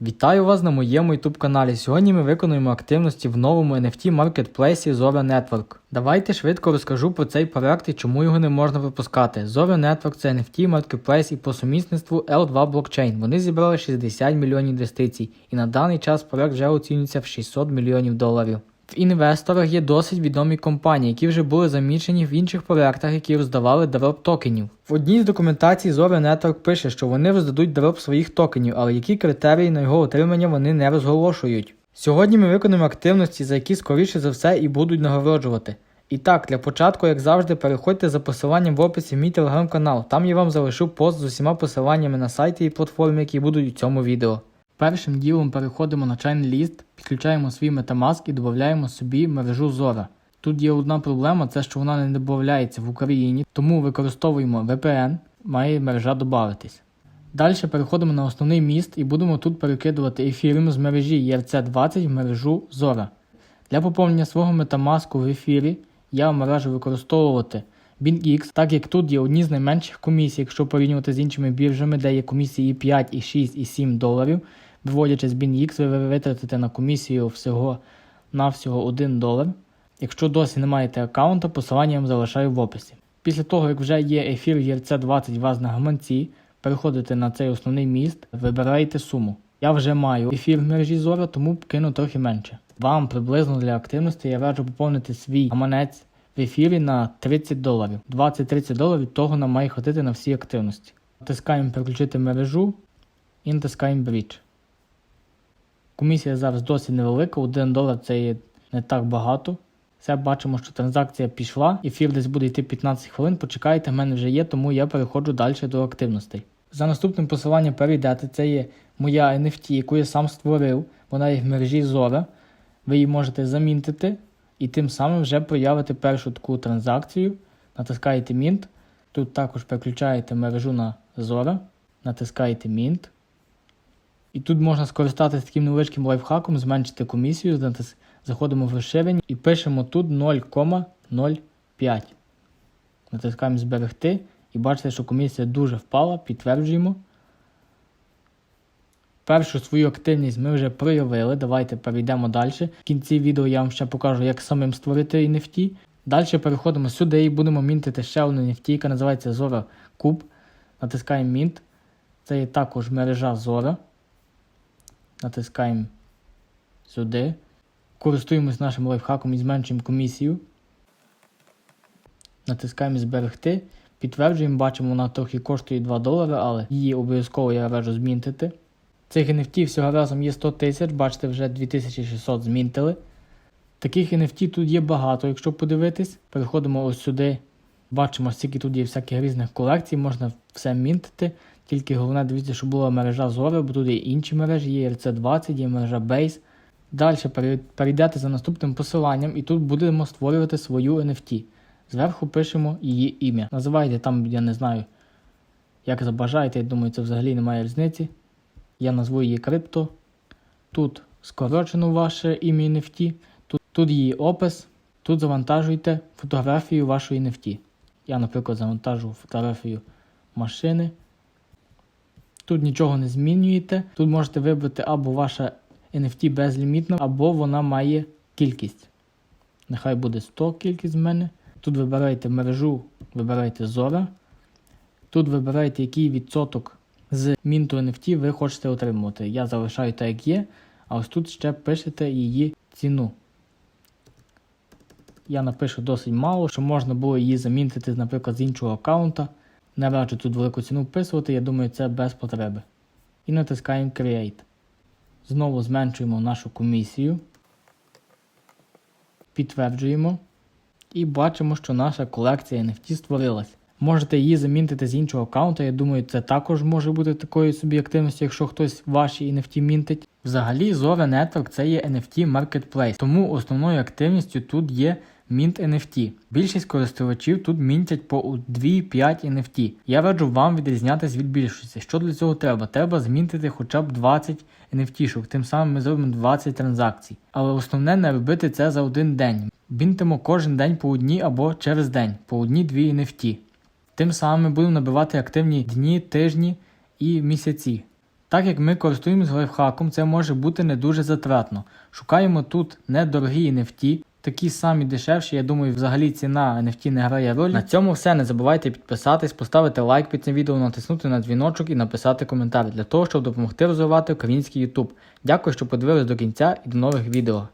Вітаю вас на моєму YouTube каналі. Сьогодні ми виконуємо активності в новому NFT маркетплейсі Zora Network. Давайте швидко розкажу про цей проект і чому його не можна випускати. Zora Network це NFT маркетплейс і по сумісництву L2 блокчейн. Вони зібрали 60 мільйонів інвестицій, і на даний час проект вже оцінюється в 600 мільйонів доларів. В інвесторах є досить відомі компанії, які вже були замічені в інших проектах, які роздавали дроп токенів. В одній з документацій Zora Network пише, що вони роздадуть дроп своїх токенів, але які критерії на його отримання вони не розголошують. Сьогодні ми виконуємо активності, за які скоріше за все і будуть нагороджувати. І так, для початку, як завжди, переходьте за посиланням в описі в мій телеграм-канал. Там я вам залишу пост з усіма посиланнями на сайти і платформи, які будуть у цьому відео. Першим ділом переходимо на ліст, підключаємо свій Metamask і додаємо собі мережу Zora. Тут є одна проблема, це що вона не додається в Україні, тому використовуємо VPN, має мережа додатись. Далі переходимо на основний міст і будемо тут перекидувати ефіріум з мережі ERC20 в мережу Zora. Для поповнення свого Metamask в ефірі я вам раджу використовувати BingX, так як тут є одні з найменших комісій, якщо порівнювати з іншими біржами, де є комісії і 5, і 6, і 7 доларів. Виводячи з BingX, ви витратите на комісію всього на всього 1 долар. Якщо досі не маєте аккаунта, посилання я вам залишаю в описі. Після того, як вже є ефір ERC20 у вас на гаманці, переходите на цей основний міст, вибираєте суму. Я вже маю ефір в мережі Zora, тому кину трохи менше. Вам приблизно для активності я раджу поповнити свій гаманець в ефірі на 30 доларів. 20-30 доларів того нам має хватити на всі активності. Натискаємо переключити мережу і натискаємо Bridge. Комісія зараз досить невелика, 1 долар це є не так багато. Все бачимо, що транзакція пішла, ефір десь буде йти 15 хвилин. Почекайте, в мене вже є, тому я переходжу далі до активностей. За наступним посиланням перейдете, це є моя NFT, яку я сам створив. Вона є в мережі Zora. Ви її можете замінтити і тим самим вже проявити першу таку транзакцію. Натискаєте Mint. Тут також переключаєте мережу на Zora, натискаєте Mint. І тут можна скористатися таким невеличким лайфхаком, зменшити комісію, заходимо в розширення і пишемо тут 0,05. Натискаємо зберегти і бачите, що комісія дуже впала, підтверджуємо. Першу свою активність ми вже проявили. Давайте перейдемо далі. В кінці відео я вам ще покажу, як самим створити NFT. Далі переходимо сюди і будемо мінтити ще одну NFT, яка називається Zora Cube. Натискаємо Mint. Це є також мережа Zora. Натискаємо сюди. Користуємось нашим лайфхаком і зменшуємо комісію. Натискаємо зберегти. Підтверджуємо, бачимо, вона трохи коштує 2 долари, але її обов'язково я раджу змінтити. Цих NFT всього разом є 100 тисяч, бачите, вже 2600 змінтили. Таких NFT тут є багато, якщо подивитись. Переходимо ось сюди. Бачимо, скільки тут є всяких різних колекцій, можна все мінтити. Тільки головне дивіться, щоб була мережа Zora, бо тут є інші мережі, є RC20, є мережа Base. Далі перейдете за наступним посиланням і тут будемо створювати свою NFT. Зверху пишемо її ім'я. Називайте там, я не знаю, як забажаєте, я думаю, це взагалі немає різниці. Я назву її крипто. Тут скорочено ваше ім'я NFT, тут, тут її опис, тут завантажуйте фотографію вашої NFT. Я, наприклад, завантажу фотографію машини. Тут нічого не змінюєте. Тут можете вибрати або ваша NFT безлімітна, або вона має кількість. Нехай буде 100 кількість в мене. Тут вибираєте мережу, вибираєте Zora. Тут вибираєте, який відсоток з мінту NFT ви хочете отримувати. Я залишаю так, як є, а ось тут ще пишете її ціну. Я напишу досить мало, щоб можна було її замінтити, наприклад, з іншого аккаунта. Не раджу тут велику ціну вписувати, я думаю, це без потреби. І натискаємо Create. Знову зменшуємо нашу комісію. Підтверджуємо. І бачимо, що наша колекція NFT створилась. Можете її замінити з іншого аккаунта. Я думаю, це також може бути такою собі активністю, якщо хтось ваші NFT мінтить. Взагалі, Zora Network це є NFT Marketplace, тому основною активністю тут є Mint NFT. Більшість користувачів тут мінтять по 2-5 NFT. Я раджу вам відрізнятися від більшості. Що для цього треба? Треба змінтити хоча б 20 NFT-шок, тим самим ми зробимо 20 транзакцій. Але основне не робити це за один день. Мінтимо кожен день по одній або через день, по одній-дві NFT. Тим самим ми будемо набивати активні дні, тижні і місяці. Так як ми користуємось лайфхаком, це може бути не дуже затратно. Шукаємо тут недорогі NFT, такі самі дешевші. Я думаю, взагалі ціна NFT не грає роль. На цьому все. Не забувайте підписатись, поставити лайк під цим відео, натиснути на дзвіночок і написати коментар для того, щоб допомогти розвивати український YouTube. Дякую, що подивились до кінця і до нових відео.